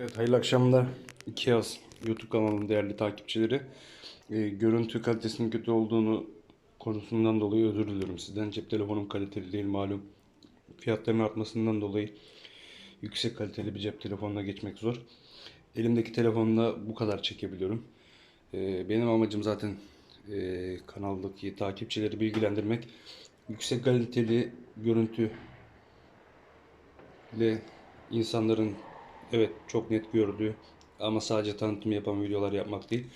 Evet, hayırlı akşamlar. İki yaz YouTube kanalının değerli takipçileri. Ee, görüntü kalitesinin kötü olduğunu konusundan dolayı özür diliyorum sizden. Cep telefonum kaliteli değil malum. Fiyatların artmasından dolayı yüksek kaliteli bir cep telefonuna geçmek zor. Elimdeki telefonla bu kadar çekebiliyorum. Ee, benim amacım zaten e, kanaldaki takipçileri bilgilendirmek. Yüksek kaliteli görüntü ile insanların evet çok net gördüğü ama sadece tanıtım yapan videolar yapmak değil.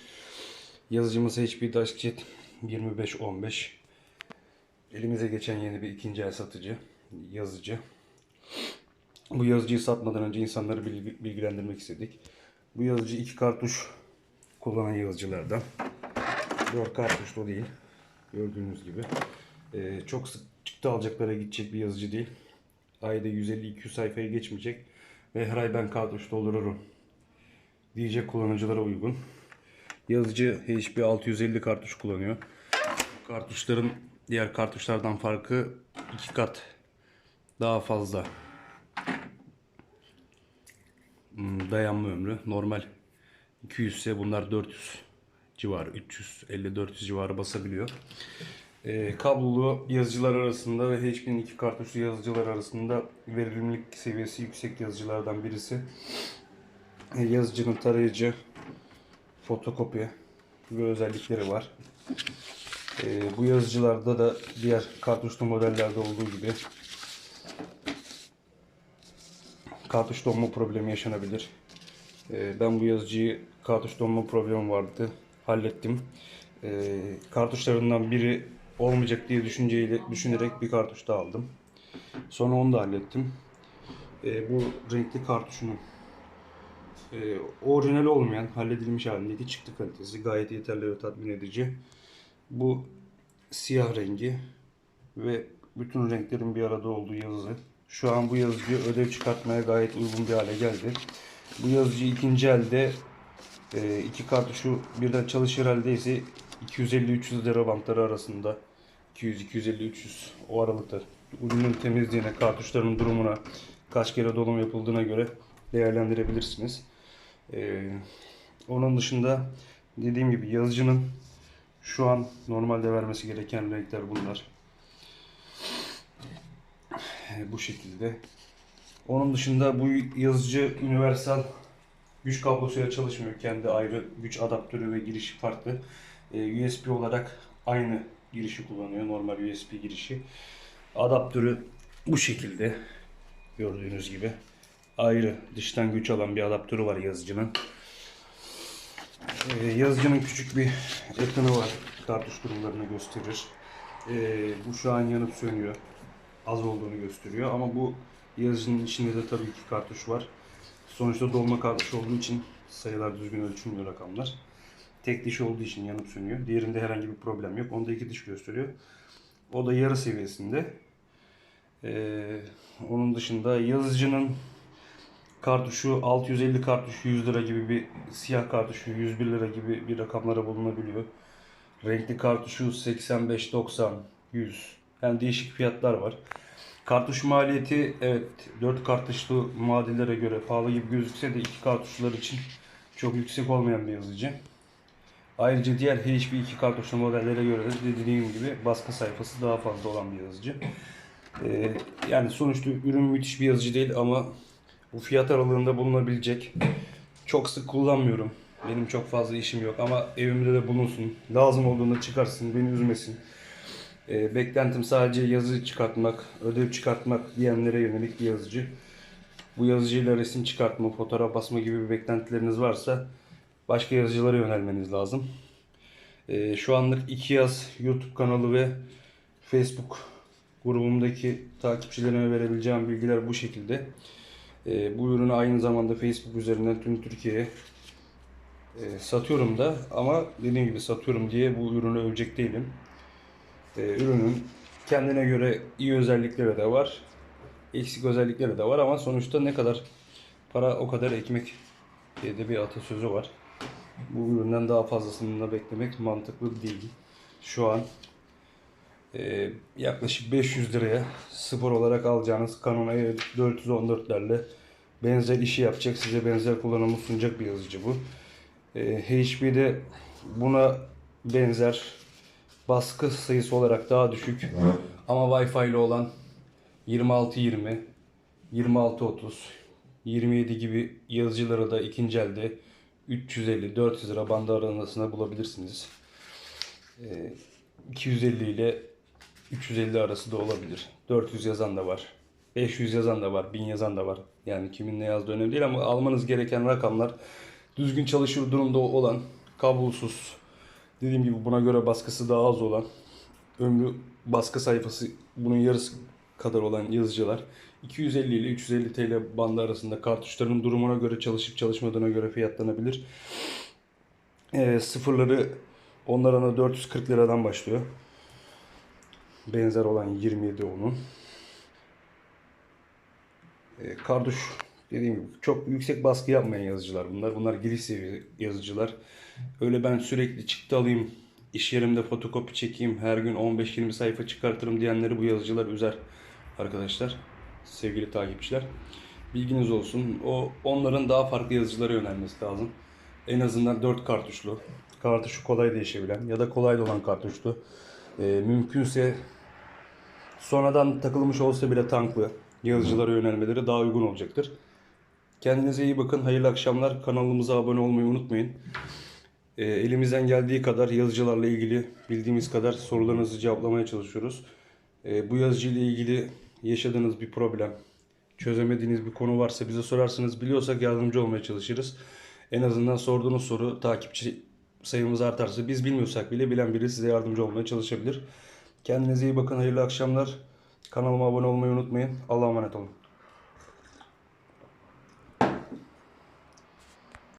Yazıcımız HP DashJet 2515. Elimize geçen yeni bir ikinci el satıcı, yazıcı. Bu yazıcıyı satmadan önce insanları bilgi- bilgilendirmek istedik. Bu yazıcı iki kartuş kullanan yazıcılardan. 4 kartuşlu değil. Gördüğünüz gibi. Ee, çok sık çıktı alacaklara gidecek bir yazıcı değil. Ayda 150-200 sayfayı geçmeyecek. Ve her ay ben kartuş doldururum diyecek kullanıcılara uygun. Yazıcı HP 650 kartuş kullanıyor. Kartuşların diğer kartuşlardan farkı iki kat daha fazla Hmm, dayanma ömrü. Normal 200 ise bunlar 400 civarı, 350-400 civarı basabiliyor. Ee, kablolu yazıcılar arasında ve HP'nin iki kartuşlu yazıcılar arasında verimlilik seviyesi yüksek yazıcılardan birisi. Ee, yazıcının tarayıcı, fotokopi ve özellikleri var. Ee, bu yazıcılarda da diğer kartuşlu modellerde olduğu gibi kartuş donma problemi yaşanabilir. Ee, ben bu yazıcıyı kartuş donma problemi vardı. Hallettim. Ee, kartuşlarından biri olmayacak diye düşünceyle düşünerek bir kartuş daha aldım. Sonra onu da hallettim. Ee, bu renkli kartuşunun e, orijinal olmayan halledilmiş halindeki çıktı kalitesi gayet yeterli ve tatmin edici. Bu siyah rengi ve bütün renklerin bir arada olduğu yazı. Şu an bu yazıcı ödev çıkartmaya gayet uygun bir hale geldi. Bu yazıcı ikinci elde e, iki kartuşu birden çalışır halde ise 250-300 lira bantları arasında 200-250-300 o aralıkta ürünün temizliğine, kartuşların durumuna, kaç kere dolum yapıldığına göre değerlendirebilirsiniz. Ee, onun dışında dediğim gibi yazıcının şu an normalde vermesi gereken renkler bunlar. Ee, bu şekilde. Onun dışında bu yazıcı universal güç kablosuyla çalışmıyor. Kendi ayrı güç adaptörü ve girişi farklı. Ee, USB olarak aynı girişi kullanıyor. Normal USB girişi. Adaptörü bu şekilde gördüğünüz gibi. Ayrı dıştan güç alan bir adaptörü var yazıcının. Ee, yazıcının küçük bir ekranı var. Kartuş durumlarını gösterir. Ee, bu şu an yanıp sönüyor. Az olduğunu gösteriyor ama bu yazıcının içinde de tabii ki kartuş var. Sonuçta dolma kartuş olduğu için sayılar düzgün ölçülmüyor rakamlar. Tek diş olduğu için yanıp sönüyor. Diğerinde herhangi bir problem yok. Onda iki diş gösteriyor. O da yarı seviyesinde. Ee, onun dışında yazıcının kartuşu 650 kartuş 100 lira gibi bir siyah kartuşu 101 lira gibi bir rakamlara bulunabiliyor. Renkli kartuşu 85, 90, 100. Yani değişik fiyatlar var. Kartuş maliyeti evet 4 kartuşlu muadillere göre pahalı gibi gözükse de iki kartuşlar için çok yüksek olmayan bir yazıcı. Ayrıca diğer HP 2 kartuşlu modellere göre de dediğim gibi baskı sayfası daha fazla olan bir yazıcı. Ee, yani sonuçta ürün müthiş bir yazıcı değil ama bu fiyat aralığında bulunabilecek. Çok sık kullanmıyorum. Benim çok fazla işim yok ama evimde de bulunsun. Lazım olduğunda çıkarsın, beni üzmesin. Ee, beklentim sadece yazı çıkartmak, ödev çıkartmak diyenlere yönelik bir yazıcı. Bu yazıcıyla resim çıkartma, fotoğraf basma gibi bir beklentileriniz varsa başka yazıcılara yönelmeniz lazım. Ee, şu anlık iki yaz YouTube kanalı ve Facebook grubumdaki takipçilerime verebileceğim bilgiler bu şekilde. Ee, bu ürünü aynı zamanda Facebook üzerinden tüm Türkiye'ye e, satıyorum da ama dediğim gibi satıyorum diye bu ürünü övecek değilim. Ee, ürünün kendine göre iyi özellikleri de var, eksik özellikleri de var ama sonuçta ne kadar para o kadar ekmek diye de bir atasözü var. Bu üründen daha fazlasını da beklemek mantıklı değil. Şu an e, yaklaşık 500 liraya spor olarak alacağınız Canon E414'lerle benzer işi yapacak, size benzer kullanımı sunacak bir yazıcı bu. Ee, HP'de buna benzer baskı sayısı olarak daha düşük ama Wi-Fi ile olan 2620, 2630, 27 gibi yazıcıları da ikinci elde 350-400 lira bandı arasında bulabilirsiniz. Ee, 250 ile 350 arası da olabilir. 400 yazan da var. 500 yazan da var. 1000 yazan da var. Yani kimin ne yazdığı önemli değil ama almanız gereken rakamlar düzgün çalışır durumda olan, kablosuz, dediğim gibi buna göre baskısı daha az olan, ömrü baskı sayfası bunun yarısı kadar olan yazıcılar 250 ile 350 TL bandı arasında kartuşların durumuna göre çalışıp çalışmadığına göre fiyatlanabilir. Ee, sıfırları onların da 440 liradan başlıyor. Benzer olan 27 onun. Ee, kartuş dediğim gibi çok yüksek baskı yapmayan yazıcılar bunlar. Bunlar giriş seviye yazıcılar. Öyle ben sürekli çıktı alayım, iş yerimde fotokopi çekeyim, her gün 15-20 sayfa çıkartırım diyenleri bu yazıcılar üzer arkadaşlar. Sevgili takipçiler. Bilginiz olsun. O onların daha farklı yazıcılara yönelmesi lazım. En azından 4 kartuşlu. Kartuşu kolay değişebilen ya da kolay olan kartuşlu. Ee, mümkünse sonradan takılmış olsa bile tanklı yazıcılara yönelmeleri daha uygun olacaktır. Kendinize iyi bakın. Hayırlı akşamlar. Kanalımıza abone olmayı unutmayın. Ee, elimizden geldiği kadar yazıcılarla ilgili bildiğimiz kadar sorularınızı cevaplamaya çalışıyoruz. Ee, bu yazıcı ile ilgili yaşadığınız bir problem, çözemediğiniz bir konu varsa bize sorarsınız. Biliyorsak yardımcı olmaya çalışırız. En azından sorduğunuz soru takipçi sayımız artarsa biz bilmiyorsak bile bilen biri size yardımcı olmaya çalışabilir. Kendinize iyi bakın. Hayırlı akşamlar. Kanalıma abone olmayı unutmayın. Allah'a emanet olun.